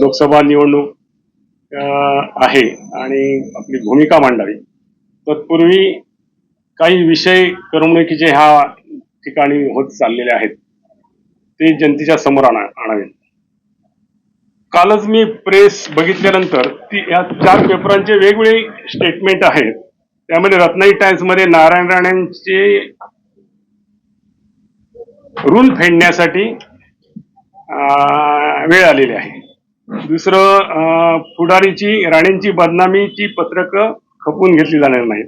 लोकसभा निवडणूक आहे आणि आपली भूमिका मांडावी. तत्पूर्वी काही विषय करमणुकीचे ह्या ठिकाणी होत चाललेले आहेत. ते जनतेच्या समोर आणा आणावे. कालच मी प्रेस बघितल्यानंतर ती या चार पेपरांचे वेगवेगळे स्टेटमेंट आहेत. त्यामध्ये रत्नाई टाइम्समध्ये नारायण राणेंचे ऋण फेडण्यासाठी वेळ आलेली आहे. दुसरं अं, पुढारीची राणेंची बदनामीची पत्रकं खपवून घेतली जाणार नाहीत.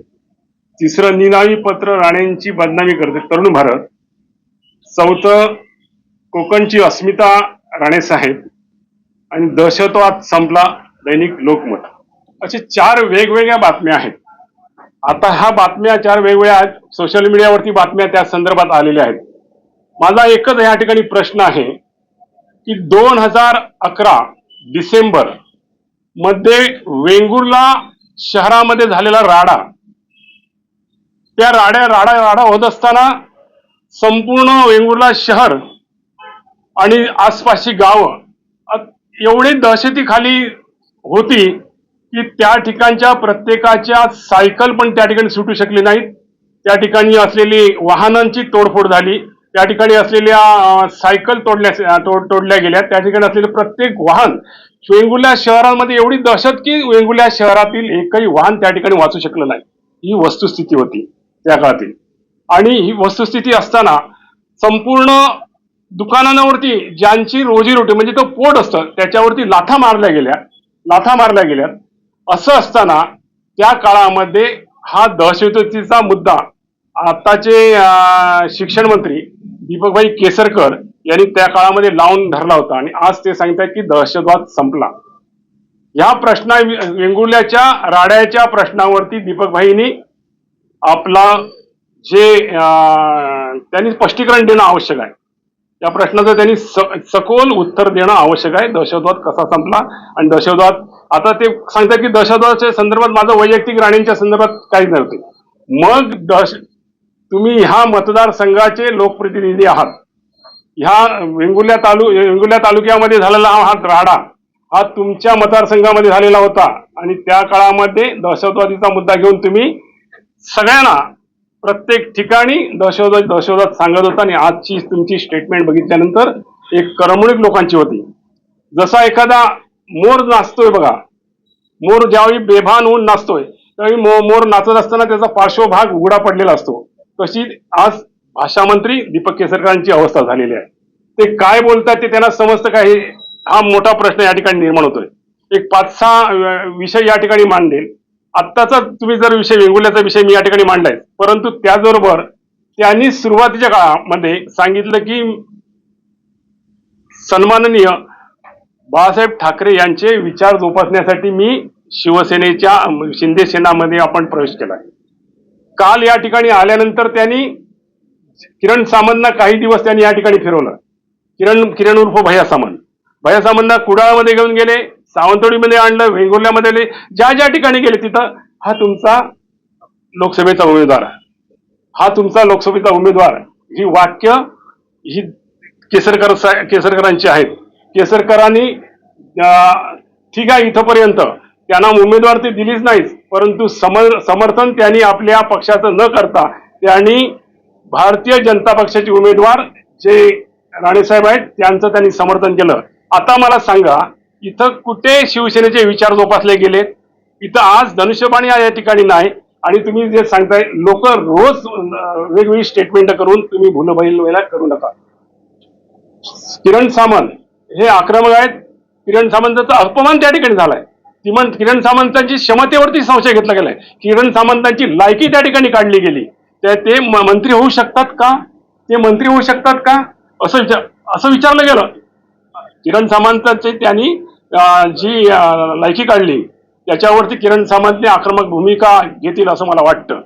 तिसरं निनावी पत्र राणेंची बदनामी करते. तरुण भारत. चौथं कोकणची अस्मिता राणे साहेब. आणि दहशतवाद संपला दैनिक लोकमत. असे चार वेगवेगळ्या बातम्या आहेत. आता ह्या बातम्या चार वेगवेगळ्या आहेत. सोशल मीडियावरती बातम्या त्या संदर्भात आलेल्या आहेत. माझा एकच या ठिकाणी प्रश्न आहे की दोन हजार अकरा डिसेंबरमध्ये वेंगुर्ला शहरामध्ये झालेला राडा. त्या राड्या राडा राडा होत असताना संपूर्ण वेंगुर्ला शहर आणि आसपासची गावं एवढी दहशतीखाली होती की त्या ठिकाणच्या प्रत्येकाच्या सायकल पण त्या ठिकाणी सुटू शकली नाहीत. त्या ठिकाणी असलेली वाहनांची तोडफोड झाली. त्या ठिकाणी असलेल्या सायकल तोडल्या तोड तोडल्या गेल्या. त्या ठिकाणी असलेले प्रत्येक वाहन वेंगुर्ल्या शहरामध्ये एवढी दहशत की वेंगुर्ल्या शहरातील एकही वाहन त्या ठिकाणी वाचू शकलं नाही. ही वस्तुस्थिती होती त्या काळातील. आणि ही वस्तुस्थिती असताना संपूर्ण दुकानांवरती ज्यांची रोजीरोटी म्हणजे तो पोट असतं त्याच्यावरती लाथा मारल्या गेल्या लाथा मारल्या गेल्या. असं असताना त्या काळामध्ये हा दहशतीचा मुद्दा आताचे शिक्षण मंत्री दीपकभाई केसरकर यांनी त्या काळामध्ये लावून धरला होता. आणि आज ते सांगतात की दहशतवाद संपला. या प्रश्ना वेंगुर्ल्याच्या राड्याच्या प्रश्नावरती दीपकभाईंनी आपला जे अं, त्यांनी स्पष्टीकरण देणं आवश्यक आहे. या प्रश्नाचं त्यांनी स- सखोल उत्तर देणं आवश्यक आहे. दहशतवाद कसा संपला? आणि दहशतवाद आता ते सांगतात की दहशतवादाच्या संदर्भात माझं वैयक्तिक राणींच्या संदर्भात काही नव्हते. मग दहश तुम्ही ह्या मतदारसंघाचे लोकप्रतिनिधी आहात. ह्या वेंगुर्ल्या तालु वेंगुर्ल्या तालुक्यामध्ये झालेला हा राडा हा तुमच्या मतदारसंघामध्ये झालेला होता आणि त्या काळामध्ये दहशतवादीचा मुद्दा घेऊन तुम्ही सगळ्यांना प्रत्येक ठिकाणी दहशतवाद दहशतवाद सांगत होता आणि आजची तुमची स्टेटमेंट बघितल्यानंतर एक करमणूक लोकांची होती. जसा एखादा मोर नाचतोय बघा मोर ज्यावेळी बेभान होऊन नाचतोय त्यावेळी मो मोर नाचत असताना त्याचा पार्श्वभाग उघडा पडलेला असतो. तशी आज भाषा मंत्री दीपक केसरकरांची अवस्था झालेली आहे. ते काय बोलतात ते त्यांना समजतं का हे हा मोठा प्रश्न या ठिकाणी निर्माण होतोय. एक पाच सहा विषय या ठिकाणी मांडेल. आत्ताचा तुम्ही जर विषय वेंगुल्याचा विषय मी या ठिकाणी मांडलाय. परंतु त्याचबरोबर त्यांनी सुरुवातीच्या काळामध्ये सांगितलं की सन्माननीय बाळासाहेब ठाकरे यांचे विचार जोपासण्यासाठी मी शिवसेनेच्या शिंदे सेनामध्ये आपण प्रवेश केला आहे. काल या ठिकाणी आल्यानंतर त्यांनी किरण सामंतना काही दिवस त्यांनी या ठिकाणी फिरवलं. किरण किरण उर्फ भैया सामंत. भैया सामंतना कुडाळमध्ये घेऊन गेले सावंतवाडीमध्ये आणलं वेंगुर्ल्यामध्ये आले. ज्या ज्या ठिकाणी गेले तिथं हा तुमचा लोकसभेचा उमेदवार हा तुमचा लोकसभेचा उमेदवार ही वाक्य ही केसरकर केसरकरांची आहेत. केसरकरांनी ठीक आहे इथंपर्यंत. त्यांना उमेदवार ते दिलीच नाहीच परंतु समर समर्थन त्यांनी आपल्या पक्षाचं न करता त्यांनी भारतीय जनता पक्षाचे उमेदवार जे राणेसाहेब आहेत त्यांचं त्यांनी समर्थन केलं. आता मला सांगा इथं कुठे शिवसेनेचे विचार जोपासले गेलेत? इथं आज धनुष्यबाणी या ठिकाणी नाही. आणि तुम्ही जे सांगताय लोक रोज वेगवेगळी स्टेटमेंट करून तुम्ही भूलबैल वेळेला करू नका. किरण सामंत हे आक्रमक आहेत. किरण सामंतचा अपमान त्या ठिकाणी झालाय. किमान किरण सामंतांची क्षमतेवरती संशय घेतला गेलाय. किरण सामंतांची लायकी त्या ठिकाणी काढली गेली. त्या ते म- मंत्री होऊ शकतात का? ते मंत्री होऊ शकतात का? असं विचार असं विचारलं गेलं. किरण सामंतांची त्यांनी जी लायकी काढली त्याच्यावरती किरण सामंतने आक्रमक भूमिका घेतील असं मला वाटतं.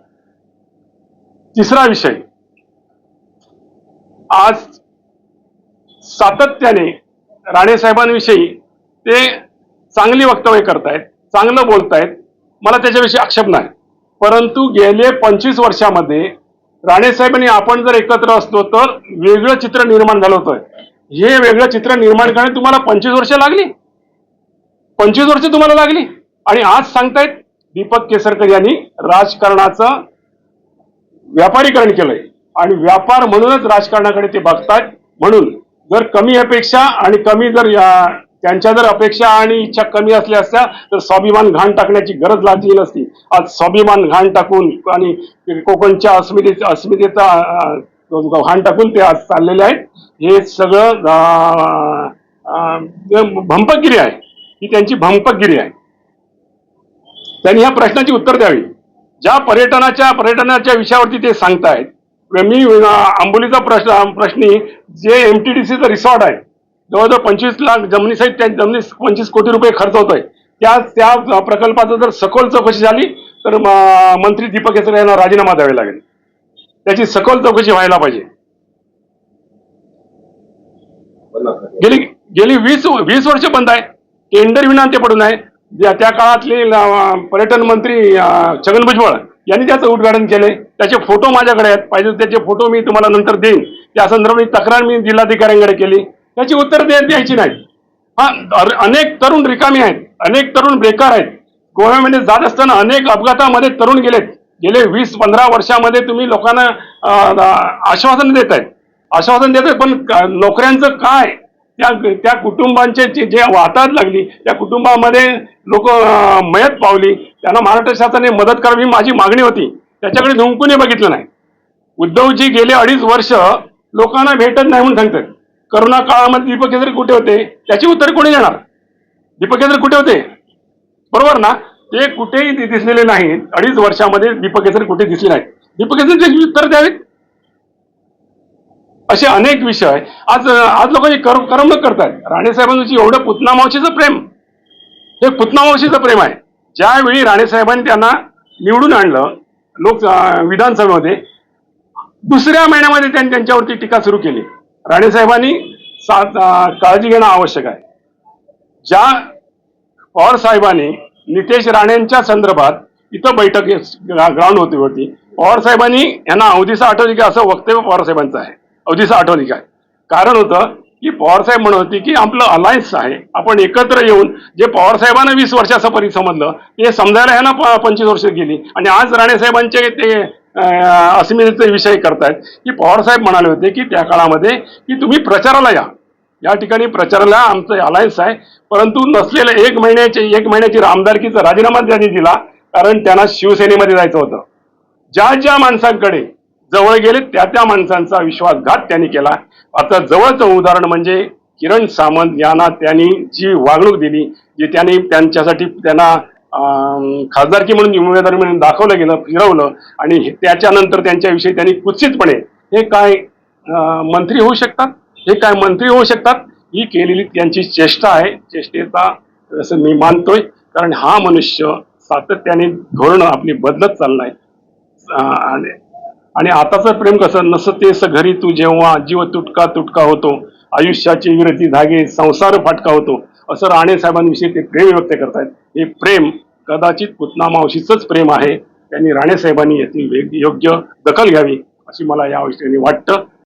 तिसरा विषय. आज सातत्याने राणे साहेबांविषयी ते चांगली वक्तव्य करतायत चांगलं बोलतायत मला त्याच्याविषयी आक्षेप नाही. परंतु गेले पंचवीस वर्षामध्ये राणेसाहेबांनी आपण जर एकत्र असलो तर वेगळं चित्र निर्माण झालं होतं. हे वेगळं चित्र निर्माण करणे तुम्हाला पंचवीस वर्ष लागली. पंचवीस वर्ष तुम्हाला लागली. आणि आज सांगतायत दीपक केसरकर यांनी राजकारणाचं व्यापारीकरण केलंय. आणि व्यापार म्हणूनच राजकारणाकडे ते बघतात म्हणून जर कमी अपेक्षा आणि कमी जर या- त्यांच्या जर अपेक्षा आणि इच्छा कमी असल्या असत्या तर स्वाभिमान घाण टाकण्याची गरज लागली नसती. आज स्वाभिमान घाण टाकून आणि कोकणच्या अस्मितेचा अस्मितेचा घाण टाकून ते आज चाललेले आहेत. हे सगळं भंपकगिरी आहे ही त्यांची भंपकगिरी आहे. त्यांनी ह्या प्रश्नाची उत्तर द्यावी. ज्या पर्यटनाच्या पर्यटनाच्या विषयावरती ते सांगतायत मी आंबोलीचा प्रश्न प्रश्नी जे एम टी डी सीचं रिसॉर्ट आहे जवळजवळ पंचवीस लाख जमिनीसहित त्या जमिनी पंचवीस कोटी रुपये खर्च होतोय. त्या त्या प्रकल्पाचं जर सखोल चौकशी झाली तर मंत्री दीपक केसरे यांना राजीनामा द्यावा लागेल. त्याची सखोल चौकशी व्हायला पाहिजे. गेली गेली वीस वीस वर्ष बंद आहे. टेंडर विना ते पडून आहे ज्या- त्या काळातले पर्यटन मंत्री छगन भुजबळ यांनी त्याचं उद्घाटन केले त्याचे फोटो माझ्याकडे आहेत. पाहिजे त्याचे फोटो मी तुम्हाला नंतर देईन. त्या संदर्भात तक्रार मी जिल्हाधिकाऱ्यांकडे केली. त्याची उत्तर दे- द्यायची नाही. हा अनेक तरुण रिकामी आहेत अनेक तरुण बेकार आहेत. गोव्यामध्ये जात असताना अनेक अपघातामध्ये तरुण गेलेत. गेले वीस पंधरा वर्षामध्ये तुम्ही लोकांना आश्वासन देत आहेत आश्वासन देत आहेत पण नोकऱ्यांचं काय? त्या त्या कुटुंबांचे जे जे वाताहत लागली त्या कुटुंबामध्ये लोक मयत पावली. त्यांना महाराष्ट्र शासनाने मदत करावी ही माझी मागणी होती. त्याच्याकडे झुंकूनही बघितलं नाही. उद्धवजी गेले अडीच वर्ष लोकांना भेटत नाही म्हणून सांगतात. करोना काळामध्ये दीपक केसरी कुठे होते? त्याची उत्तर कोणी देणार? दीपक केसरी कुठे होते? बरोबर ना? ते कुठेही दिसलेले नाहीत. अडीच वर्षामध्ये दीपक केसरी कुठे दिसले नाहीत. दीपक केसरी त्याची उत्तर द्यावीत? असे अनेक विषय. आज आज लोक कर करमणूक करतात राणेसाहेबांची एवढं पुतना मावशीचं प्रेम. हे पुतना मावशीचं प्रेम आहे. ज्यावेळी राणेसाहेबांनी त्यांना निवडून आणलं लोक विधानसभेमध्ये दुसऱ्या महिन्यामध्ये त्यांनी त्यांच्यावरती टीका सुरू केली. राणेसाहेबांनी सा- काळजी घेणं आवश्यक आहे. ज्या पवार साहेबांनी नितेश राणेंच्या संदर्भात इथं बैठक ग्राउंड होती होती पवार साहेबांनी यांना अवधीचा आठवली का असं वक्तव्य पवार साहेबांचं आहे. अवधीचा आठवली काय कारण होतं की पवार साहेब म्हणत होते की आपलं अलायन्स आहे आपण एकत्र येऊन जे पवार साहेबांना वीस वर्षाचं परी समजलं ते समजायला ह्यांना प- पंचवीस वर्ष गेली. आणि आज राणे साहेबांचे ते अस्मितेचे विषय करतायत. की पवारसाहेब म्हणाले होते की त्या काळामध्ये की तुम्ही प्रचाराला या. या ठिकाणी प्रचाराला आमचं अलायन्स आहे. परंतु नसलेलं एक महिन्याचे एक महिन्याची रामदारकीचा राजीनामा त्यांनी दिला कारण त्यांना शिवसेनेमध्ये जायचं होतं. ज्या ज्या माणसांकडे जवळ गेले त्या त्या माणसांचा विश्वासघात त्यांनी केला. आता जवळचं उदाहरण म्हणजे किरण सामंत यांना त्यांनी जी वागणूक दिली जी त्यांनी त्यांच्यासाठी त्यांना खासदारकी म्हणून उमेदवारी म्हणून दाखवलं गेलं फिरवलं. आणि हे- त्याच्यानंतर त्यांच्याविषयी त्यांनी कुत्सितपणे हे काय मंत्री होऊ शकतात? हे काय मंत्री होऊ शकतात? ही केलेली त्यांची चेष्टा आहे. चेष्टेचा असं मी मानतोय. कारण हा मनुष्य सातत्याने धोरण आपली बदलत चाललाय. आणि आणि आताचं प्रेम कसं नसं तेस घरी तू जेव्हा जीव तुटका तुटका होतो. आयुष्याची विरती धागे संसार फाटका होतो. असं राणे साहेबांविषयी ते प्रेम व्यक्त करतायत. हे प्रेम कदाचित पुतना मावशीचंच प्रेम आहे. त्यांनी राणेसाहेबांनी याची वेग- योग्य दखल घ्यावी अशी मला या विषयाने वाटतं.